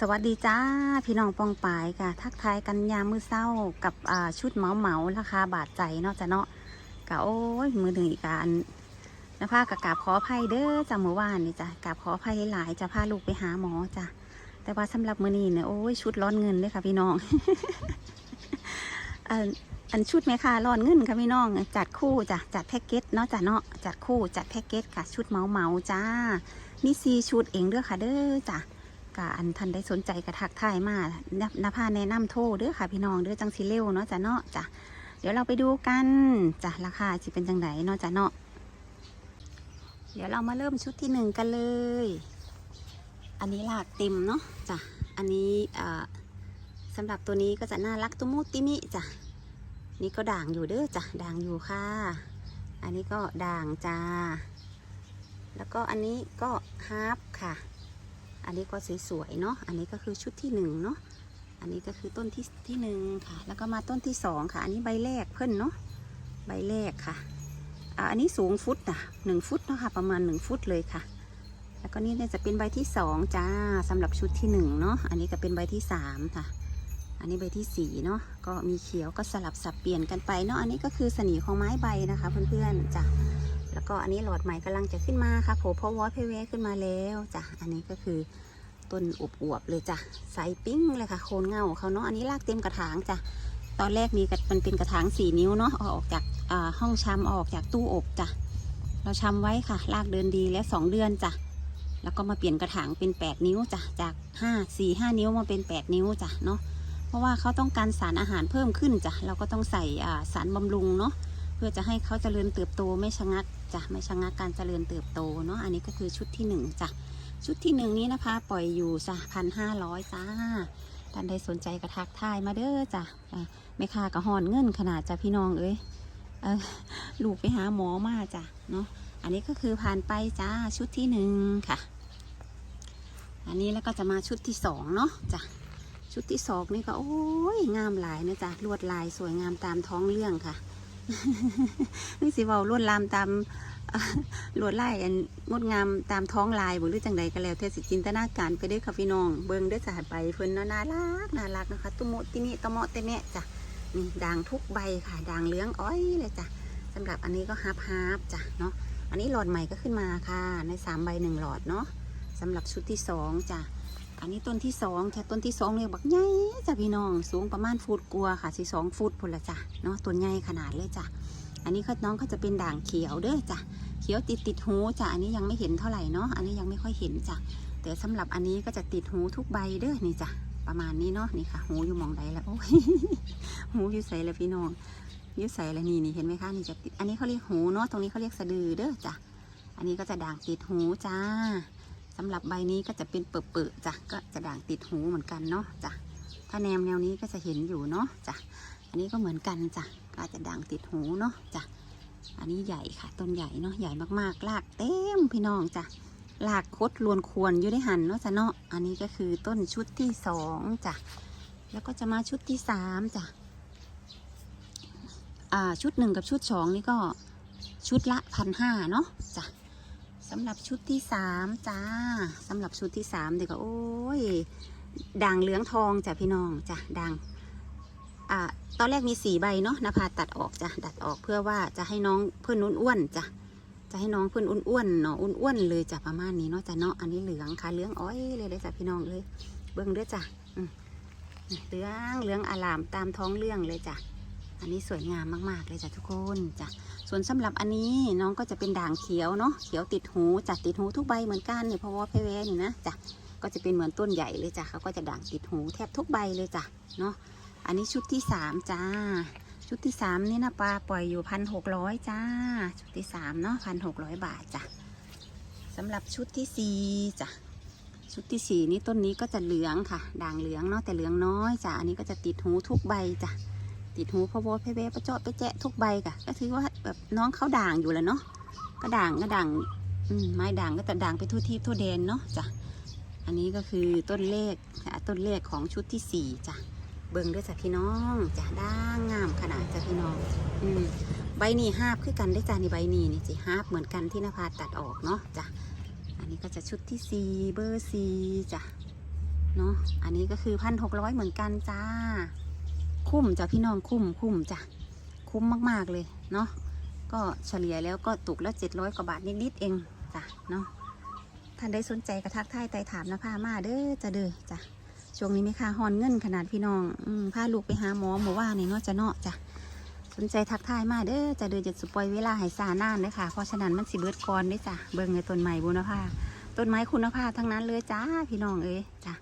สวัสดีจ้า พี่น้องปองปายค่ะ ทักทายกันยามมือเศร้ากับชุดเหมาเหมาราคาบาทใจเนาะจ้ะเนาะกะโอ้ยมือหนึ่งอีกการนะพากะกาบขออภัยเด้อจ้ะเมื่อวานนี่จ้ะกาบขออภัยหลายจะพาลูกไปหาหมอจ้ะแต่ว่าสำหรับมือนี้เนี่ยโอ้ยชุดร้อนเงินเลยค่ะพี่น้องอันอันชุดไหมคะร้อนเงินค่ะพี่น้อง จัดคู่จ้ะจัดแพ็กเกจเนาะจ้ะเนาะจัดคู่จัดแพ็กเกจค่ะ ชุดเหมาเหมาจ้ามีซีชุดเองเด้อค่ะเด้อจ้ะ กะอันทันได้สนใจกระทักทายมานับนภาแนะนำโทรเด้อค่ะพี่น้องเด้อจังสิเร็วเนาะจ้ะเนาะจ้ะเดี๋ยวเราไปดูกันจ้ะราคาจะเป็นจังไดเนาะจ้ะเนาะเดี๋ยวเรามาเริ่มชุดที่หนึ่งกันเลย อันนี้หลากเต็มเนาะจ้ะอันนี้อ่าสำหรับตัวนี้ก็จะน่ารักตุมุติมิจ้ะนี่ก็ด่างอยู่เด้อจ้ะด่างอยู่ค่ะ อันนี้ก็ด่างจ้าแล้วก็อันนี้ก็ฮาร์ปค่ะ อันนี้ก็สวยๆเนาะ อันนี้ก็คือชุดที่หนึ่งเนาะ อันนี้ก็คือต้นที่ที่หนึ่งค่ะ แล้วก็มาต้นที่สองค่ะ อันนี้ใบแรกเพิ่นเนาะ ใบแรกค่ะอันนี้สูงฟุตนะหนึ่งฟุตเนาะค่ะ ประมาณหนึ่งฟุตเลยค่ะ แล้วก็นี่จะเป็นใบที่สองจ้าสำหรับชุดที่หนึ่งเนาะ อันนี้ก็เป็นใบที่สามค่ะอันนี้ใบที่สี่เนาะก็มีเขียวก็สลับสับเปลี่ยนกันไปเนาะอันนี้ก็คือสนีของไม้ใบนะคะเพื่อนๆจ้ะ แล้วก็อันนี้หลอดใหม่กำลังจะขึ้นมาค่ะโผล่พอวอดเพเวขึ้นมาแล้วจ้ะอันนี้ก็คือต้นอวบๆเลยจ้ะใสปิ้งเลยค่ะ โคนเงาเขาเนาะอันนี้รากเต็มกระถางจ้ะตอนแรกมีมันเป็นกระถางสี่นิ้วเนาะออกจากาห้องชำเอาออกจากตู้อบจ้ะเราชำไว้ค่ะรากเดินดีแล้วสองเดือนจ้ะแล้วก็มาเปลี่ยนกระถางเป็น 8 นิ้วจ้ะจาก5 4 5นิ้วมาเป็น 8 นิ้วจ้ะเนาะเพราะว่าเขาต้องการสารอาหารเพิ่มขึ้นจ้ะเราก็ต้องใส่สารบำรุงเนาะ พื่อจะให้เขาเจริญเติบโตไม่ชะงักจ้ะไม่ชะงักการเจริญเติบโตเนาะอันนี้ก็คือชุดที่หนึ่งจ้ะชุดที่หนึ่งนี้นะคะ ปล่อยอยู่จ้ะพันห้าร้อยจ้าท่านใดสนใจกระทักทายมาเด้อจ้ะไม่ค่ากระหอนเงินขนาดจ้ะพี่น้องเอ้ยอลูกไปหาหมอมาจ้ะเนาะอันนี้ก็คือผ่านไปจ้าชุดที่หนึ่งค่ะ อันนี้แล้วก็จะมาชุดที่สองเนาะจ้ะชุดที่สองนี่ก็โอ้ยงามหลายนะจ๊ะลวดลายสวยงามตามท้องเรื่องค่ะ นี่สิเว่าลวดลามตามลวดลายอันงดงามตามท้องลายบ่หรือจังใดก็แล้วเทศสิจินตนาการไปเด้อค่ะพี่น้อง เบิ่งเด้อจ้ะใบเพิ่นเนาะน่ารักน่ารักนะคะ ตุโมติมิตะเมาะเตะแม่จ้ะนี่ด่างทุกใบค่ะด่างเหลืองอ้อยเลยจ้ะสำหรับอันนี้ก็ฮาร์ปฮาร์ปจ้ะเนาะอันนี้หลอดใหม่ก็ขึ้นมาค่ะ ในสามใบหนึ่งหลอดเนาะสำหรับชุดที่สองจ้ะ อันนี้ต้นที่สองแต่ต้นที่สองเลยบักใหญ่จ้ะพี่น้อง สูงประมาณฟุตกลัวค่ะสีสองฟุตพุ่นละจ้ะเนาะตัวใหญ่ขนาดเลยจ้ะอันนี้เขาน้องเขาจะเป็นด่างเขียวเด้อจ้ะเขียวติดติดหูจ้ะอันนี้ยังไม่เห็นเท่าไหร่เนาะอันนี้ยังไม่ค่อยเห็นจ้ะแต่สำหรับอันนี้ก็จะติดหูทุกใบเด้อนี่จ้ะประมาณนี้เนาะนี่ค่ะ หูอยู่มองใดแล้วโอ้ยหูอยู่ใส่แล้วพี่น้องอยู่ใส่แล้วนี่นี่เห็นไหมคะนี่จะติดอันนี้เขาเรียกหูเนาะตรงนี้เขาเรียกสะดือเด้อจ้ะอันนี้ก็จะด่างติดหูจ้า สำหรับใบนี้ก็จะเป็นเปิดๆจ้ะก็จะด่างติดหูเหมือนกันเนาะจ้ะถ้าแนมแนวนี้ก็จะเห็นอยู่เนาะจ้ะอันนี้ก็เหมือนกันจ้ะก็จะด่างติดหูเนาะจ้ะอันนี้ใหญ่ค่ะ ต้นใหญ่เนาะใหญ่มากๆรากเต็มพี่น้องจ้ะรากคดลวนควรอยู่ในหันเนาะจ้ะเนาะอันนี้ก็คือต้นชุดที่สองจ้ะแล้วก็จะมาชุดที่สามจ้ะอ่าชุดหนึ่งกับชุดสองนี่ก็ชุดละพันห้าเนาะจ้ะำหรับชุดที่สามจ้าสำหรับชุดที่สามเด็กก็โอ้ยด่างเหลืองทองจ้ะพี่น้องจ้ะด่างอ่าตอนแรกมีสี่ใบเนาะนภาตัดออกจ้ะตัดออกเพื่อว่าจะให้น้องเพื่อนอ้วนๆจ้ะจะให้น้องเพื่อนอ้วนๆเนาะอ้วนๆเลยจ้ะประมาณนี้เนาะจ้ะเนาะอันนี้เหลืองค่ะเหลืองอ้อยเลยเลยจ้ะพี่น้องเลยเบิ้องเด้อจ้ะเหลืองเหลืองอลามตามท้องเรื่องเลยจ้ะ อันนี้สวยงามมาก ๆ เลยจ้ะทุกคนจ้ะส่วนสำหรับอันนี้น้องก็จะเป็นด่างเขียวเนาะเขียวติดหูจัดติดหูทุกใบเหมือนกันเนี่ยเพราะว่าเพเวนี่นะจ้ะก็จะเป็นเหมือนต้นใหญ่เลยจ้ะเขาก็จะด่างติดหูแทบทุกใบเลยจ้ะเนาะอันนี้ชุดที่สามจ้าชุดที่สามนี่นะปลาปล่อยอยู่พันหกร้อยจ้า ชุดที่สามเนาะพันหกร้อยบาทจ้ะสำหรับชุดที่สี่จ้ะชุดที่สี่นี่ต้นนี้ก็จะเหลืองค่ะ ด่างเหลืองเนาะแต่เหลืองน้อยจ้ะอันนี้ก็จะติดหูทุกใบจ้ะ ติดหูพะโวเพเวประเจาะไปแจะทุกใบค่ะก็ถือว่าแบบน้องเขาด่างอยู่แล้วเนาะก็ด่างก็ด่างอไม้ด่างก็แต่ด่างไปทั่วทิพทั่วแดนเนาะจ้ะอันนี้ก็คือต้นเลขต้นเลขของชุดที่สี่จ้ะเบิ่งด้วยจ้ะพี่น้องจ้ะด่างงามขนาดจ้ะพี่น้อง อืมใบนี้ฮาบคือกันได้จ้ะในใบนี้นี่สิฮาบเหมือนกันที่นภาตัดออกเนาะจ้ะอันนี้ก็จะชุดที่สี่เบอร์สี่จ้ะเนาะอันนี้ก็คือพันหกร้อยเหมือนกันจ้า คุ้มจ้ะพี่น้องคุ้มคุ้มจ้ะคุ้มมากๆเลยเนาะก็เฉลี่ยแล้วก็ตกแล้วเจ็ดร้อยกว่าบาทนิดๆเองจ้ะเนาะท่านได้สนใจกระทักทายไต่ถามนะพามาเด้อจะเด้อจ้ะช่วงนี้ไม่ค่าฮอนเงินขนาดพี่น้องอมพาลูกไปหาหมอหมูว่าในเนาะจะเนาะจ้ะสนใจทักทายมาเด้อจะเด้อจะสปอยเวลาให้ซานานเลยค่ะ เพราะฉะนั้นมันสิเบิดก่อนเด้อจ้ะเบิ่งในต้นใหม่บุญภาต้นไม้คุณภาพทั้งนั้นเลยจ้าพี่น้องเอ้ยจ้ะ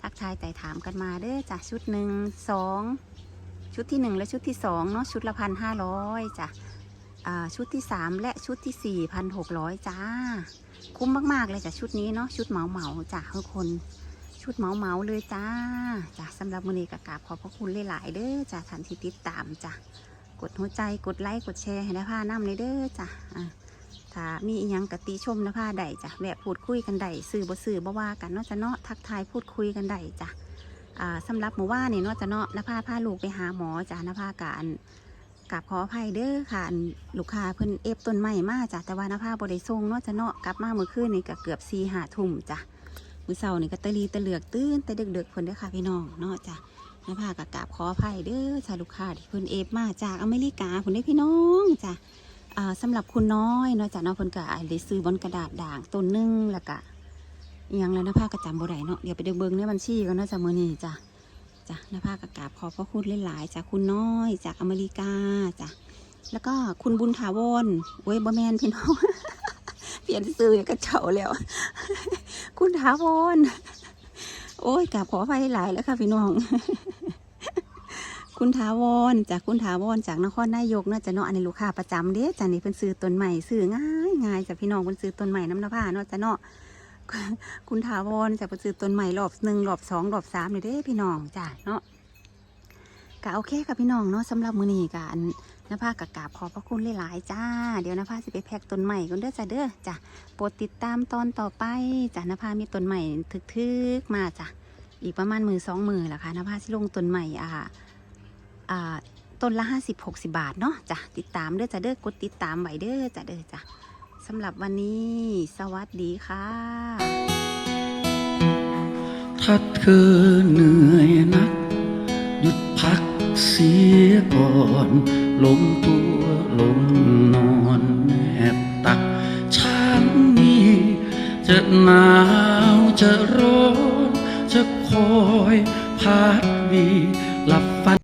ทักทายไต่ถามกันมาเด้อจ้ะชุดหนึ่งสอง ชุดที่หนึ่งและชุดที่สองเนาะชุดละพันห้าร้อยจ้ะชุดที่สามและชุดที่สี่พันหกร้อยจ้า คุ้มมาก ๆ เลยจ้ะชุดนี้เนาะชุดเหมาเหมาจ้ะทุกคน ชุดเหมาเหมาเลยจ้าจ้ะสำหรับมือนี้กกราบขอบพระคุณหลายๆเด้อจ้ะท่านที่ติดตามจ้ะกดหัวใจกดไลค์กดแชร์ให้นะพาน้ำเลยเด้อจ้ะถ้ามีอีหยังกติชมนะพาได้จ้ะแวะพูดคุยกันได้สื่อบ่สื่อบ่ว่ากันเนาะจ้ะเนาะทักทายพูดคุยกันได้จ้ะ อ่าสำหรับหมู่ว่านี่เนาะจะเนาะนภาพาลูกไปหาหมอจ้ะนภากอันกับขออภัยเด้อค่ะลูกค้าเพิ่นเอฟต้นไม้มาจ้ะแต่ว่านภาบริส่งนาะจะเนาะกลับมาเมื่อคืนนี่ก็เกือบสี่ห้าทุ่มจ้ะมื้อเช้านี่ก็ตะลีตะเหลือกตื่นแต่ดึกๆเพิ่นเด้อค่ะพี่น้องเนาะจ้ะนภากับกราบขออภัยเด้อจ้ะลูกค้าที่เพิ่นเอฟมาจากอเมริกาเพิ่นได้พี่น้องจ้ะอ่าสำหรับคุณน้อยเนาะจ้ะเนาะเพิ่นก็ได้ซื้อบนกระดาษด่างต้นหนึงแล้วก็ ยังแล้วนะภาก็จำบ่ได้เนาะเดี๋ยวไปเดินเบิ่งในบัญชีก่อนนาะจ้ะมือนี้จ้ะจ้ะนภากับกาบขอบพระคุณหลายๆจากคุณน้อยจากอเมริกาจ้ะแล้วก็คุณบุญถาวรเว้ยบอแมนพี่น้องเปลี่ยนซื้อก็เฉาแล้ว คุณถาวรโอ้ยกราบขออภัยหลายแล้วค่ะพี่น้อง คุณถาวรจากคุณถาวรจากนครนายกเนาะจะเนาะอันนี้ลูกค้าประจำเด้จ้ะนี่เพิ่นซื้อต้นใหม่ซื้อง่ายง่ายจากพี่น้องเพิ่นซื้อต้นใหม่น้ำนภาเนาะจะเนาะ คุณถาวรจะไปซื้อต้นใหม่รอบหนึ่งรอบสองรอบสามเลยเด้พี่น้องจ้ะเนาะกะโอเคกับพี่น้องเนาะสำหรับมือนี้กะอันนภากะกาบขอบพระคุณหลายๆจ้า เดี๋ยวนภาสิไปแพ็กต้นใหม่กันเด้อจ้ะเด้อจ้ะโปรดติดตามตอนต่อไปจ้ะนภามีต้นใหม่ทึกๆมาจ้ะอีกประมาณมือสองมือละค่ะนภาสิลงต้นใหม่อ่าอ่าต้นละห้าสิบหกสิบาทเนาะจ้ะติดตามเด้อจ้ะเด้อกดติดตามไว้เด้อจ้ะเด้อจ้ะ สำหรับวันนี้ สวัสดีค่ะถ้าเธอเหนื่อยนัก หยุดพักเสียก่อนลงตัวลงนอนแนบตักฉันนี้จะหนาวจะร้อนจะคอยพัดวีหลับฝัน